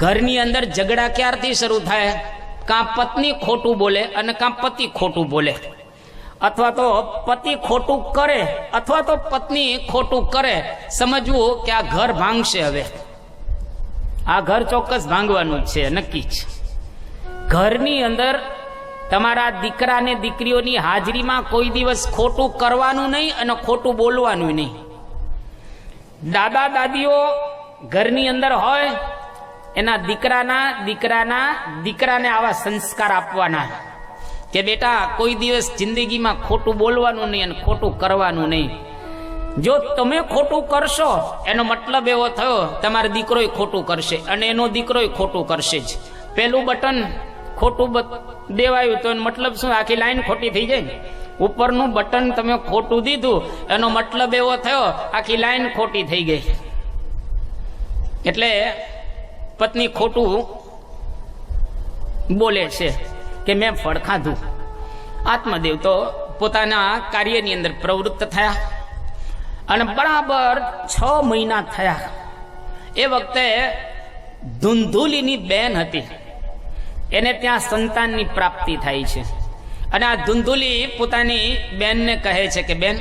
ઘરની અંદર ઝઘડા ક્યારથી શરૂ થાય? કાં પત્ની ખોટું બોલે અને કાં પતિ ખોટું બોલે? અથવા તો પતિ ખોટું કરે અથવા તો પત્ની ખોટું કરે? સમજવું કે આ ઘર ભાંગશે હવે. આ ઘર ચોક્કસ ભાંગવાનું છે, નક્કી જ. ઘરની અંદર તમારા દીકરા ને દીકરીઓની હાજરીમાં કોઈ દિવસ ખોટું કરવાનું નહીં અને ખોટું બોલવાનું નહીં. દાદા દાદીઓ, ઘરની અંદર હોય એના દીકરાના દીકરાના દીકરાને આવા સંસ્કાર આપવાના. કે બેટા, કોઈ દિવસ જિંદગીમાં ખોટું બોલવાનું નહીં અને ખોટું કરવાનું નહીં. જો તમે ખોટું કરશો, એનો મતલબ એવો થયો, તમારો દીકરોય ખોટું કરશે અને એનો દીકરોય ખોટું કરશે જ. પેલું બટન ખોટું દેવાયું તો એનો મતલબ શું? આખી લાઈન ખોટી થઈ જાય ઉપરનું બટન તમે ખોટું દીધું, એનો મતલબ એવો થયો, આખી લાઈન ખોટી થઈ ગઈ. એટલે પત્ની ખોટું બોલે છે કે મેં ફળ ખાધું. આત્મદેવ તો પોતાના કાર્યની અંદર પ્રવૃત્ત થયા અને બરાબર છ મહિના થયા. એ વખતે ધુંધુલીની બેન હતી. એને ત્યાં સંતાનની પ્રાપ્તિ થાય છે. અને આ ધુંધુલી પોતાની બેનને કહે છે કે, બેન,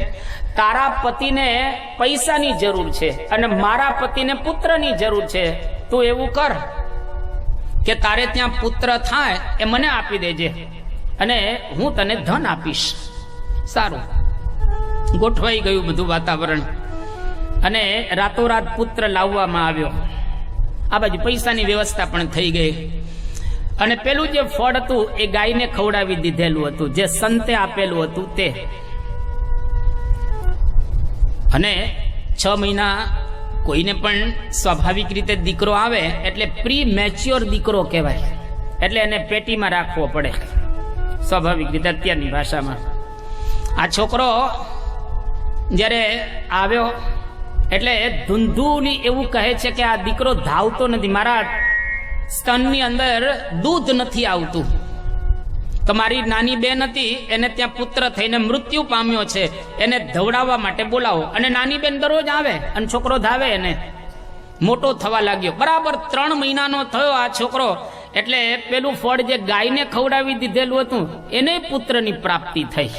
તારા પતિને પૈસાની જરૂર છે અને મારા પતિને પુત્રની જરૂર છે. તું એવું કર કે તારે ત્યાં પુત્ર થાય એ મને આપી દેજે અને હું તને ધન આપીશ. સારું. ગોઠવાઈ ગયું બધું વાતાવરણ. અને રાતોરાત પુત્ર લાવવામાં આવ્યો. આ બાજુ પૈસાની વ્યવસ્થા પણ થઈ ગઈ. અને પેલું જે ફળ હતું એ ગાયને ખવડાવી દીધેલું હતું. જે સંતે આપેલું હતું તે. અને છ મહિના કોઈને પણ સ્વાભાવિક રીતે દીકરો આવે એટલે પ્રી મેચ્યોર દીકરો કહેવાય. એટલે એને પેટીમાં રાખવો પડે. સ્વાભાવિક રીતે અત્યારની ભાષામાં. આ છોકરો જ્યારે આવ્યો એટલે ધૂંધુની એવું કહે છે કે આ દીકરો ધાવતો નથી. મારા સ્તનની અંદર દૂધ નથી આવતું. તમારી નાની બેન હતી, એને ત્યાં પુત્ર થઈને મૃત્યુ પામ્યો છે. એને ધવડાવવા માટે બોલાવો. અને નાની બેન દરરોજ આવે અને છોકરો ધાવે એને. મોટો થવા લાગ્યો. બરાબર ત્રણ મહિનાનો થયો આ છોકરો. એટલે પેલું ફળ જે ગાયને ખવડાવી દીધેલું હતું, એને પુત્રની પ્રાપ્તિ થઈ.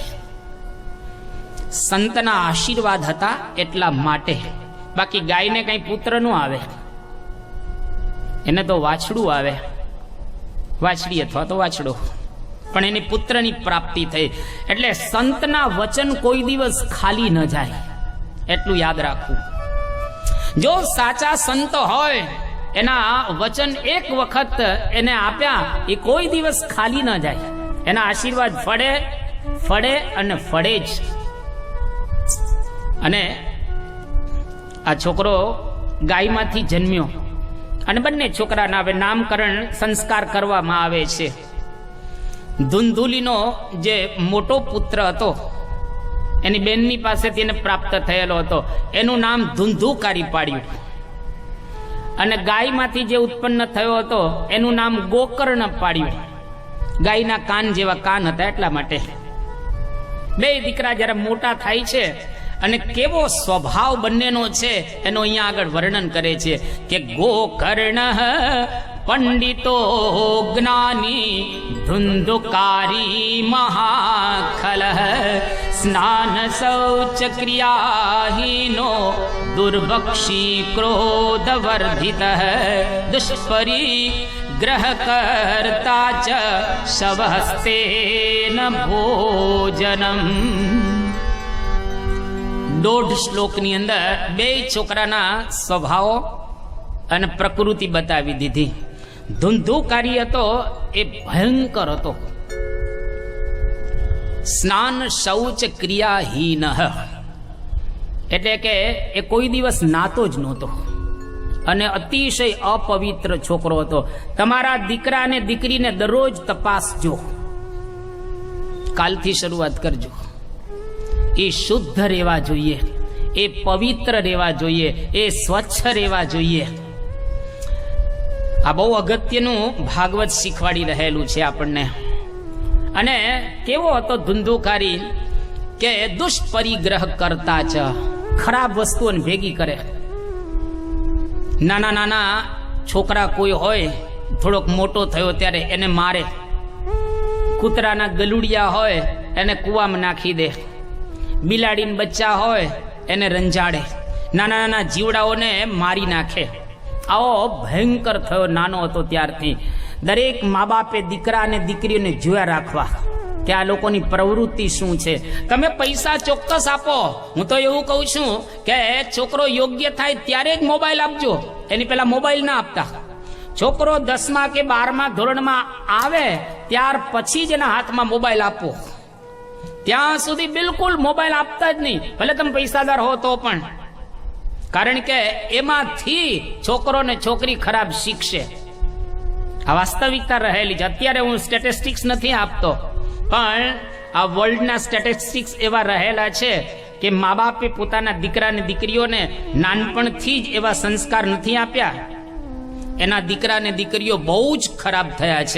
સંતના આશીર્વાદ હતા એટલા માટે. બાકી ગાયને કઈ પુત્રનું આવે. એને તો વાછડું આવે. વાછડી અથવા તો વાછડો. પણ એની પુત્રની પ્રાપ્તિ થઈ. એટલે સંતના વચન કોઈ દિવસ ખાલી ન જાય. એટલું યાદ રાખવું. જો સાચા સંત હોય, એના વચન એક વખત એને આપ્યા, એ કોઈ દિવસ ખાલી ન જાય. એના આશીર્વાદ ફળે ફળે અને ફળે જ. અને આ છોકરો ગાયમાંથી જન્મ્યો. અને બંને છોકરાના હવે નામકરણ સંસ્કાર કરવામાં આવે છે. ધુંધુલીનો જે મોટો પુત્ર હતો, એની બેનની પાસેથી એને પ્રાપ્ત થયેલો હતો. એનું નામ ધુંધુકારી પાડ્યું. અને ગાયમાંથી જે ઉત્પન્ન થયો હતો, એનું નામ ગોકર્ણ પાડ્યું. ગાયના કાન જેવા કાન હતા એટલા માટે. બે દીકરા જ્યારે મોટા થાય છે, અને કેવો સ્વભાવ બંનેનો છે, એનો અહીંયા આગળ વર્ણન કરે છે કે ગોકર્ણ પંડિતો જ્ઞાની ધુંધુકારી મહાખલ સ્નાન શૌચ ક્રિયાહીનો દુર્ભક્ષી ક્રોધ વર્ધિત દુષ્પરી ગ્રહ કરતા ચ શવસ્તેન ભોજનમ દોઢ શ્લોકની અંદર બે છોકરાના સ્વભાવો અને પ્રકૃતિ બતાવી દીધી ધુંધુકારી હતો એ ભયંકર હતો. સ્નાન શૌચ ક્રિયાહીન. એટલે કે એ કોઈ દિવસ નાતો જ નહોતો. અને અતિશય અપવિત્ર છોકરો હતો. તમારા દીકરા અને દીકરીને દરરોજ તપાસજો કાલથી શરૂઆત કરજો. એ શુદ્ધ રહેવા જોઈએ. એ પવિત્ર રહેવા જોઈએ. એ સ્વચ્છ રહેવા જોઈએ. આ બહુ અગત્યનું ભાગવત શીખવાડી રહેલું છે આપણને. અને કેવો હતો ધુંધુકારી કે દુષ્પરિગ્રહ કરતા ચ ખરાબ વસ્તુઓને ભેગી કરે. નાના નાના છોકરા કોઈ હોય, થોડોક મોટો થયો ત્યારે એને મારે. કૂતરાના ગલુડિયા હોય, એને કૂવામાં નાખી દે. બિલાડીન બચ્ચા હોય, એને રંજાડે. નાના નાના જીવડાઓને મારી નાખે. આવો ભયંકર થયો નાનો હતો ત્યારથી. દરેક મા બાપે દીકરા અને દીકરીઓને જોયા રાખવા કે આ લોકોની પ્રવૃત્તિ શું છે. તમે પૈસા ચોક્કસ આપો. હું તો એવું કહું છું કે છોકરો યોગ્ય થાય ત્યારે જ મોબાઈલ આપજો. એની પહેલા મોબાઈલ ના આપતા. છોકરો દસમા કે બારમા ધોરણમાં આવે ત્યાર પછી જ એના હાથમાં મોબાઈલ આપો. ત્યાં સુધી બિલકુલ મોબાઈલ આપતા જ નહીં. ભલે તમે પૈસાદાર હો તો પણ. કારણ કે એમાંથી છોકરો ને છોકરી ખરાબ શીખશે. આ વાસ્તવિકતા રહેલી છે. અત્યારે હું સ્ટેટિસ્ટિક્સ નથી આપતો, પણ આ વર્લ્ડના સ્ટેટિસ્ટિક્સ એવા રહેલા છે કે મા બાપે પોતાના દીકરા અને દીકરીઓને નાનપણથી જ એવા સંસ્કાર નથી આપ્યા. એના દીકરા ને દીકરીઓ બહુ જ ખરાબ થયા છે.